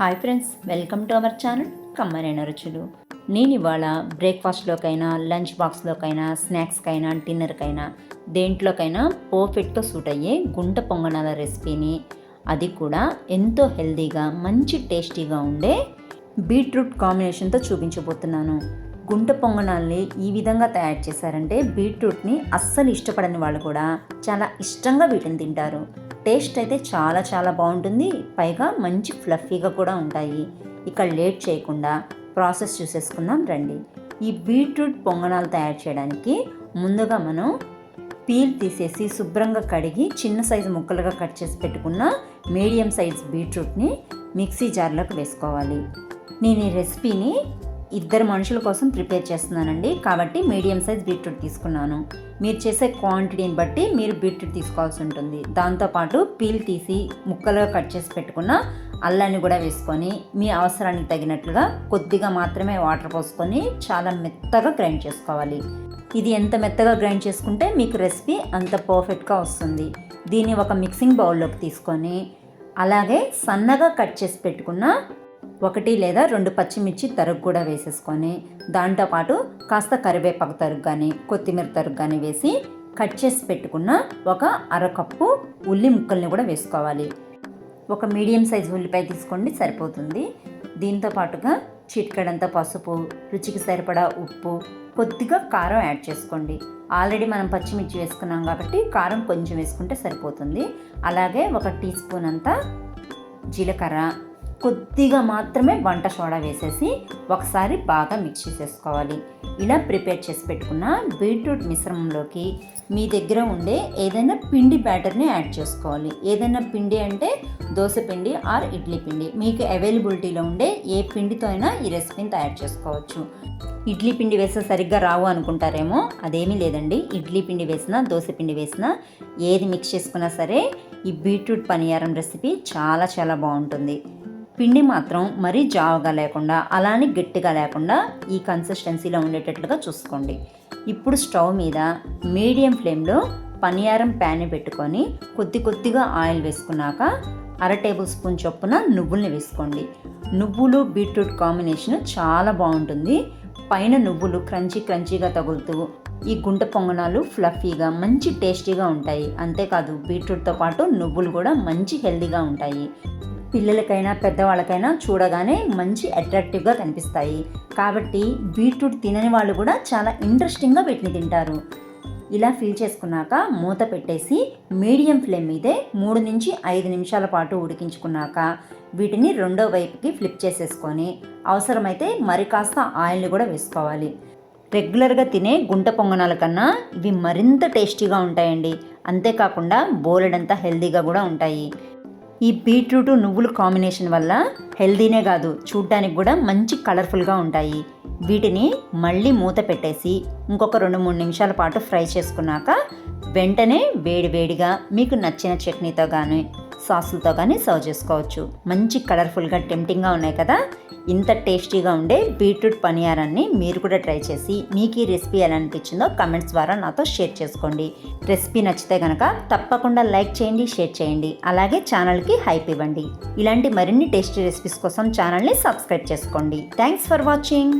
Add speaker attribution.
Speaker 1: Hi friends welcome to our channel కమ్మరైన రుచులు. నేను ఇవాళ బ్రేక్ఫాస్ట్లోకైనా లంచ్ బాక్స్లోకైనా స్నాక్స్కైనా డిన్నర్కైనా దేంట్లోకైనా పర్ఫెక్ట్గా సూట్ అయ్యే గుంట పొంగనాల రెసిపీని అది కూడా ఎంతో హెల్దీగా మంచి టేస్టీగా ఉండే బీట్రూట్ కాంబినేషన్తో చూపించబోతున్నాను. గుంట పొంగనాల్ని ఈ విధంగా తయారు చేశారంటే బీట్రూట్ని అస్సలు ఇష్టపడని వాళ్ళు కూడా చాలా ఇష్టంగా వీటిని తింటారు. టేస్ట్ అయితే చాలా చాలా బాగుంటుంది. పైగా మంచి ఫ్లఫీగా కూడా ఉంటాయి. ఇక లేట్ చేయకుండా ప్రాసెస్ చూసేసుకుందాం రండి. ఈ బీట్రూట్ పొంగనాలు తయారు చేయడానికి ముందుగా మనం పీల్ తీసేసి శుభ్రంగా కడిగి చిన్న సైజు ముక్కలుగా కట్ చేసి పెట్టుకున్న మీడియం సైజ్ బీట్రూట్ని మిక్సీ జార్లోకి వేసుకోవాలి. నేను ఈ రెసిపీని ఇద్దరు మనుషుల కోసం ప్రిపేర్ చేస్తున్నానండి. కాబట్టి మీడియం సైజ్ బీట్రూట్ తీసుకున్నాను. మీరు చేసే క్వాంటిటీని బట్టి మీరు బీట్రూట్ తీసుకోవాల్సి ఉంటుంది. దాంతోపాటు పీల్ తీసి ముక్కలుగా కట్ చేసి పెట్టుకున్న అల్లాన్ని కూడా వేసుకొని మీ అవసరానికి తగినట్లుగా కొద్దిగా మాత్రమే వాటర్ పోసుకొని చాలా మెత్తగా గ్రైండ్ చేసుకోవాలి. ఇది ఎంత మెత్తగా గ్రైండ్ చేసుకుంటే మీకు రెసిపీ అంత పర్ఫెక్ట్గా వస్తుంది. దీన్ని ఒక మిక్సింగ్ బౌల్లోకి తీసుకొని అలాగే సన్నగా కట్ చేసి పెట్టుకున్న ఒకటి లేదా రెండు పచ్చిమిర్చి తరుగు కూడా వేసేసుకొని దాంతోపాటు కాస్త కరివేపాకు తరుగు కానీ కొత్తిమీర తరుగు కానీ వేసి కట్ చేసి పెట్టుకున్న ఒక అరకప్పు ఉల్లి ముక్కల్ని కూడా వేసుకోవాలి. ఒక మీడియం సైజ్ ఉల్లిపాయ తీసుకోండి సరిపోతుంది. దీంతో పాటుగా చిట్కడంత పసుపు రుచికి సరిపడా ఉప్పు కొద్దిగా కారం యాడ్ చేసుకోండి. ఆల్రెడీ మనం పచ్చిమిర్చి వేసుకున్నాం కాబట్టి కారం కొంచెం వేసుకుంటే సరిపోతుంది. అలాగే ఒక టీ స్పూన్ అంతా జీలకర్ర కొద్దిగా మాత్రమే వంట సోడా వేసేసి ఒకసారి బాగా మిక్స్ చేసేసుకోవాలి. ఇలా ప్రిపేర్ చేసి పెట్టుకున్న బీట్రూట్ మిశ్రమంలోకి మీ దగ్గర ఉండే ఏదైనా పిండి బ్యాటర్ని యాడ్ చేసుకోవాలి. ఏదైనా పిండి అంటే దోశ పిండి ఆర్ ఇడ్లీ పిండి. మీకు అవైలబిలిటీలో ఉండే ఏ పిండితో అయినా ఈ రెసిపీని తయారు చేసుకోవచ్చు. ఇడ్లీ పిండి వేస్తే సరిగ్గా రావు అనుకుంటారేమో? అదేమీ లేదండి. ఇడ్లీ పిండి వేసినా దోశ పిండి వేసినా ఏది మిక్స్ చేసుకున్నా సరే ఈ బీట్రూట్ పనియారం రెసిపీ చాలా చాలా బాగుంటుంది. పిండి మాత్రం మరీ జావగా లేకుండా అలానే గట్టిగా లేకుండా ఈ కన్సిస్టెన్సీలో ఉండేటట్లుగా చూసుకోండి. ఇప్పుడు స్టవ్ మీద మీడియం ఫ్లేమ్లో పనియారం ప్యాన్ పెట్టుకొని కొద్ది కొద్దిగా ఆయిల్ వేసుకున్నాక అర టేబుల్ స్పూన్ చొప్పున నువ్వుల్ని వేసుకోండి. నువ్వులు బీట్రూట్ కాంబినేషన్ చాలా బాగుంటుంది. పైన నువ్వులు క్రంచీ క్రంచీగా తగులుతూ ఈ గుంట పొంగనాలు ఫ్లఫీగా మంచి టేస్టీగా ఉంటాయి. అంతేకాదు బీట్రూట్తో పాటు నువ్వులు కూడా మంచి హెల్తీగా ఉంటాయి. పిల్లలకైనా పెద్దవాళ్ళకైనా చూడగానే మంచి అట్రాక్టివ్గా కనిపిస్తాయి. కాబట్టి బీట్రూట్ తినని వాళ్ళు కూడా చాలా ఇంట్రెస్టింగ్గా వీటిని తింటారు. ఇలా ఫిల్ చేసుకున్నాక మూత పెట్టేసి మీడియం ఫ్లేమ్ మీదే మూడు నుంచి ఐదు నిమిషాల పాటు ఉడికించుకున్నాక వీటిని రెండో వైపుకి ఫ్లిప్ చేసేసుకొని అవసరమైతే మరి కాస్త ఆయిల్ని కూడా వేసుకోవాలి. రెగ్యులర్గా తినే గుంట పొంగనాల కన్నా ఇవి మరింత టేస్టీగా ఉంటాయండి. అంతేకాకుండా బోలెడంతా హెల్దీగా కూడా ఉంటాయి. ఈ బీట్రూట్ నువ్వులు కాంబినేషన్ వల్ల హెల్దీనే కాదు చూడ్డానికి కూడా మంచి కలర్ఫుల్గా ఉంటాయి. వీటిని మళ్ళీ మూత పెట్టేసి ఇంకొక రెండు మూడు నిమిషాల పాటు ఫ్రై చేసుకున్నాక వెంటనే వేడి వేడిగా మీకు నచ్చిన చట్నీతో కానీ సాసులతో కానీ సర్వ్ చేసుకోవచ్చు. మంచి కలర్ఫుల్గా టెంప్టింగ్గా ఉన్నాయి కదా? ఇంత టేస్టీగా ఉండే బీట్రూట్ పనియారాన్ని మీరు కూడా ట్రై చేసి మీకు ఈ రెసిపీ ఎలా అనిపించిందో కమెంట్స్ ద్వారా నాతో షేర్ చేసుకోండి. రెసిపీ నచ్చితే కనుక తప్పకుండా లైక్ చేయండి షేర్ చేయండి. అలాగే ఛానల్కి హైప్ ఇవ్వండి. ఇలాంటి మరిన్ని టేస్టీ రెసిపీస్ కోసం ఛానల్ని సబ్స్క్రైబ్ చేసుకోండి. Thanks for watching.